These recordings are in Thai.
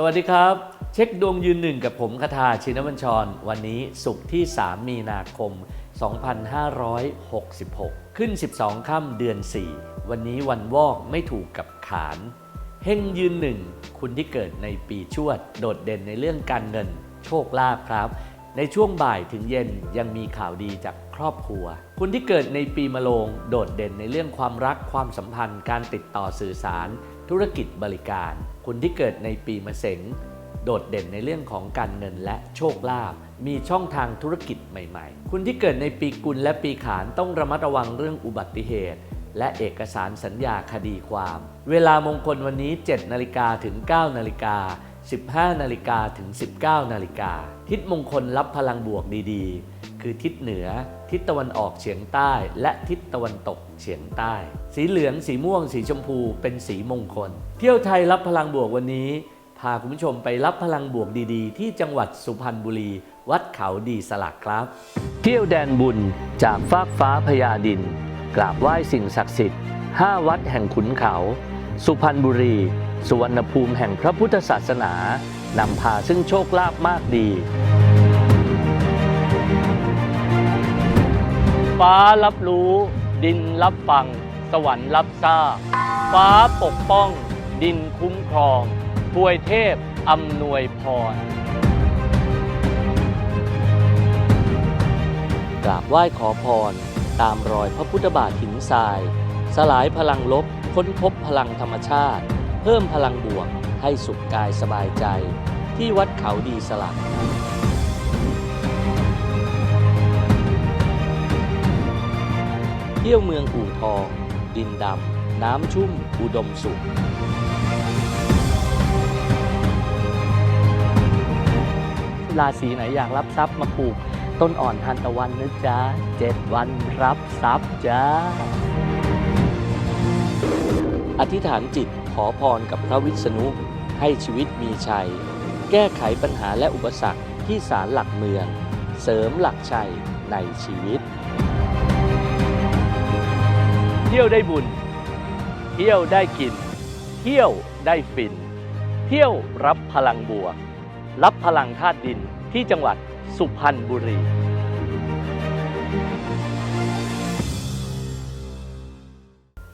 สวัสดีครับ เช็คดวงยืนหนึ่งกับผมคทาชินบัญชร วันนี้ศุกร์ที่ 3 มีนาคม 2566 ขึ้น 12 ค่ำเดือน 4 วันนี้วันวอกไม่ถูกกับขานเฮงยืนหนึ่งคุณที่เกิดในปีชวด โดดเด่นในเรื่องการเงิน โชคลาภครับ ในช่วงบ่ายถึงเย็นยังมีข่าวดีจากครอบครัว คุณที่เกิดในปีมะโรงโดดเด่นในเรื่องความรักความสัมพันธ์ การติดต่อสื่อสาร ธุรกิจบริการ คุณที่เกิดในปีมะเสงโดดเด่นในเรื่องของการเงินและโชคลาภมีช่องทางธุรกิจใหม่ ๆ คุณที่เกิดในปีกุลและปีขานต้องระมัดระวังเรื่องอุบัติเหตุ และเอกสารสัญญาคดีความ เวลามงคลวันนี้ 7 นาฬิกาถึง 9 นาฬิกา 15 นาฬิกาถึง 19 นาฬิกาทิศมงคลรับพลังบวกดีๆ คือทิศเหนือ ทิศตะวันออกเฉียงใต้ และทิศตะวันตกเฉียงใต้ สีเหลือง สีม่วง สีชมพู เป็นสีมงคล เที่ยวไทยรับพลังบวกวันนี้พาคุณผู้ชมไปรับพลังบวกดีๆ ที่จังหวัดสุพรรณบุรี วัดเขาดีสลักครับ เที่ยวแดนบุญจากฟากฟ้าพญาดิน กราบไหว้สิ่งศักดิ์สิทธิ์ 5 วัดแห่งขุนเขา สุพรรณบุรี สุวรรณภูมิแห่งพระพุทธศาสนา นำพาซึ่งโชคลาภมากดี ฟ้ารับรู้ ดินรับฟัง สวรรค์รับทราบ ฟ้าปกป้อง ดินคุ้มครองทวยเทพอำนวยพรกราบไหว้ขอพร ตามรอยพระพุทธบาทหินทราย สลายพลังลบ ค้นพบพลังธรรมชาติ เพิ่มพลังบวกให้สุขกายสบายใจ ที่วัดเขาดีสลัก เที่ยวเมืองอู่ทอง ดินดำ น้ำชุ่ม อุดมสุข ราศีไหนอยากรับทรัพย์มาปลูก ต้นอ่อนทานตะวันนะจ๊ะเจ็ดวันรับทรัพย์จ้า อธิษฐานจิตขอพรกับพระวิษณุให้ชีวิตมีชัย แก้ไขปัญหาและอุปสรรคที่ศาลหลักเมือง เสริมหลักชัยในชีวิต ที่ยวได้บุญ เที่ยวได้กิน เที่ยวได้ฟิน เที่ยวรับพลังบวกรับพลังธาตุดินที่จังหวัดสุพรรณบุรี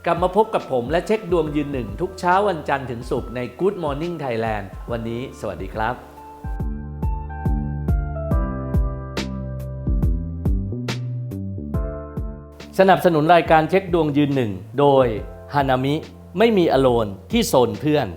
กลับมาพบกับผมและเช็คดวงยืนหนึ่ง ทุกเช้าวันจันทร์ถึงศุกร์ใน Good Morning Thailand วันนี้สวัสดีครับ สนับสนุนรายการเช็คดวงยืนหนึ่งโดยฮานามิไม่มีอโลนที่โซนเพื่อน